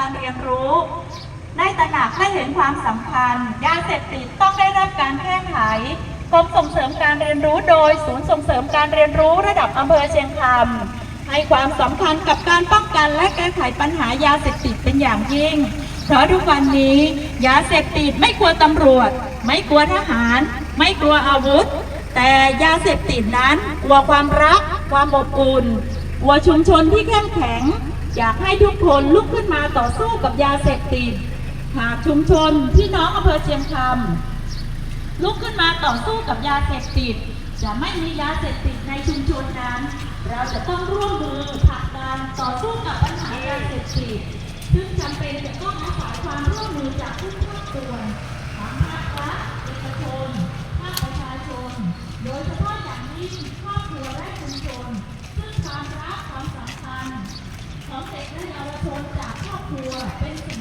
การเรียนรู้ ได้ตระหนักให้เห็นความสำคัญ ยาเสพติดต้องได้รับการแก้ไขกรมส่งเสริมการเรียนรู้โดย ศูนย์ส่งเสริมการเรียนรู้ระดับอำเภอเชียงคำให้ความสำคัญกับการป้องกันและแก้ไขปัญหายาเสพติดเป็นอย่างยิ่ง เพราะทุกวันนี้ ยาเสพติดไม่กลัวตำรวจ ไม่กลัวทหาร ไม่กลัวอาวุธ แต่ยาเสพติดนั้นกลัวความรัก ความอบอุ่น กลัวชุมชนที่เข้มแข็ง อยากให้ทุกคนลุกขึ้นมาต่อสู้กับยาเสพติด หากชุมชนพี่น้องอำเภอเชียงคำลุกขึ้นมาต่อสู้กับยาเสพติด จะไม่มียาเสพติดในชุมชนนั้น เราจะต้องร่วมมือผลักดันต่อสู้กับปัญหายาเสพติดซึ่งจำเป็นจะต้องอาศัยความร่วมมือจากทุกภาคส่วน ชนจากครอบครัวเป็นสิ่ง